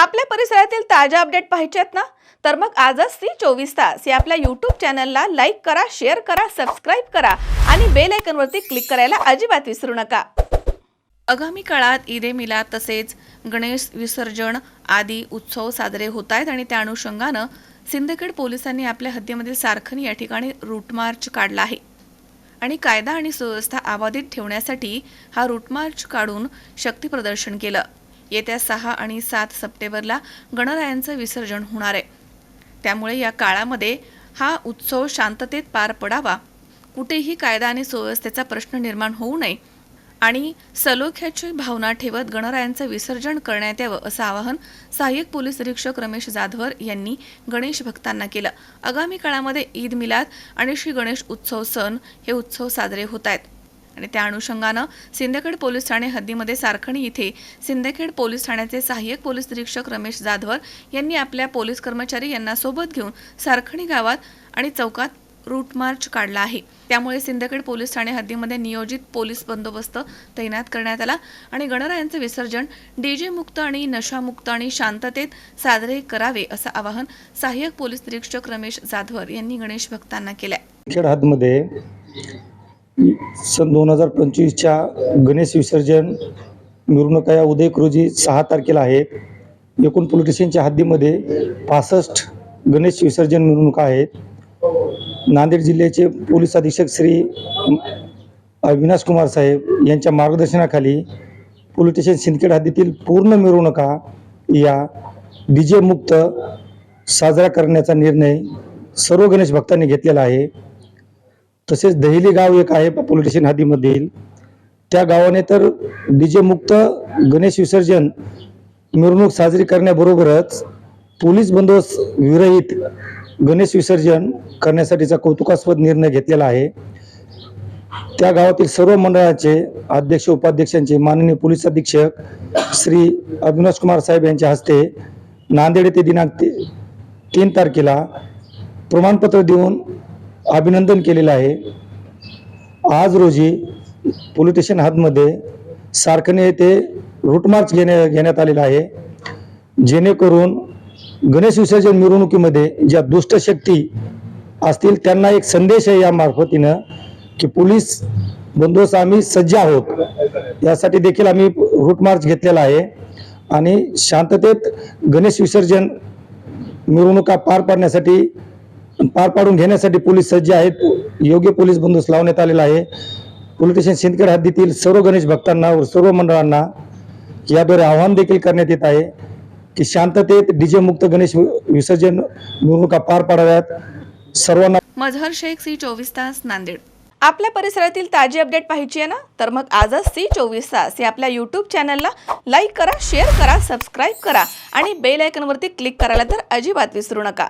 आपल्या परिसरातील ताज्या अपडेट पाहिजेत ना? तर मग आजच सी चोवीस तास या आपल्या यूट्यूब चॅनलला लाईक करा शेअर करा सबस्क्राईब करा आणि बेल आयकनवरती क्लिक करायला अजिबात विसरू नका. आगामी काळात ईद ए मिलाद तसेच गणेश विसर्जन आदी उत्सव साजरे होत आहेत आणि त्या अनुषंगानं सिंदखेड पोलिसांनी आपल्या हद्दीमधील सारखनी या ठिकाणी रूटमार्च काढला आहे. आणि कायदा आणि सुव्यवस्था अबाधित ठेवण्यासाठी हा रूटमार्च काढून शक्तीप्रदर्शन केलं. येत्या सहा आणि सात सप्टेंबरला गणरायांचं विसर्जन होणार आहे. त्यामुळे या काळामध्ये हा उत्सव शांततेत पार पडावा. कुठेही कायदा आणि सुव्यवस्थेचा प्रश्न निर्माण होऊ नये आणि सलोख्याची भावना ठेवत गणरायांचं विसर्जन करण्यात यावं असं आवाहन सहाय्यक पोलीस निरीक्षक रमेश जाधवर यांनी गणेश भक्तांना केलं. आगामी काळामध्ये ईद मिलाद आणि श्री गणेश उत्सव सण हे उत्सव साजरे होत आहेत. आणि त्या अनुषंगानं सिंदखेड पोलीस ठाणे हद्दीमध्ये सारखणी इथे सिंदखेड पोलीस ठाण्याचे सहाय्यक पोलीस निरीक्षक रमेश जाधवर यांनी आपल्या पोलीस कर्मचारी यांना सोबत घेऊन सारखणी गावात आणि चौकात रूट मार्च काढला आहे. त्यामुळे सिंदखेड पोलीस ठाणे हद्दीमध्ये नियोजित पोलीस बंदोबस्त तैनात करण्यात आला आणि गणरायांचे विसर्जन डीजे मुक्त आणि नशामुक्त आणि शांततेत साजरे करावे असं आवाहन सहाय्यक पोलीस निरीक्षक रमेश जाधवर यांनी गणेश भक्तांना केलं हदमध्ये सन दोन हजार पंचवीसच्या गणेश विसर्जन मिरवणुका या उदयक रोजी सहा तारखेला आहेत. एकूण पोलिटिशियनच्या हद्दीमध्ये पासष्ट गणेश विसर्जन मिरवणुका आहेत. नांदेड जिल्ह्याचे पोलीस अधीक्षक श्री अविनाश कुमार साहेब यांच्या मार्गदर्शनाखाली पोलिटिशियन सिंदखेड हद्दीतील पूर्ण मिरवणुका या डी मुक्त साजरा करण्याचा निर्णय सर्व गणेश भक्तांनी घेतलेला आहे. तसेच दहिली गाव एक आहे पॉप्युलेटेशन स्टेशन हद्दीमधील त्या गावाने तर डीजे मुक्त गणेश विसर्जन मिरवणूक साजरी करण्याबरोबरच पोलीस बंदोबस्त विरहित गणेश विसर्जन करण्यासाठीचा कौतुकास्पद निर्णय घेतलेला आहे. त्या गावातील सर्व मंडळाचे अध्यक्ष उपाध्यक्षांचे माननीय पोलीस अधीक्षक श्री अविनाश कुमार साहेब यांच्या हस्ते नांदेड येथे दिनांक ते तीन तारखेला प्रमाणपत्र देऊन अभिनंदन केलेलं आहे. आज रोजी पोलीस स्टेशन हातमध्ये सारखने येथे रूट मार्च घेण्या घेण्यात आलेला आहे. जेणेकरून गणेश विसर्जन मिरवणुकीमध्ये ज्या दुष्टशक्ती असतील त्यांना एक संदेश आहे या मार्फतीनं की पोलीस बंदोबस्त आम्ही सज्ज आहोत. यासाठी देखील आम्ही रूट मार्च घेतलेला आहे. आणि शांततेत गणेश विसर्जन मिरवणुका पार पाडण्यासाठी पार पाडून घेण्यासाठी पोलीस सज्ज आहेत. योग्य पोलीस बंदोबस्त लावण्यात आलेला आहे. पोलीस स्टेशन सिंदखेड हद्दीतील सर्व गणेश भक्तांना व सर्व मंडळांना याद्वारे आव्हान देखील करण्यात येत आहे की शांततेत डीजे मुक्त गणेश विसर्जन मिरवणुका पार पाडाव्यात. सर्वांना मझहर शेख सी चोवीस तास नांदेड. आपल्या परिसरातील ताजी अपडेट पाहिजे ना? तर मग आजच सी चोवीस तास या आपल्या यूट्यूब चॅनलला लाईक करा शेअर करा सबस्क्राईब करा आणि बेल आयकॉनवरती क्लिक करायला तर अजिबात विसरू नका.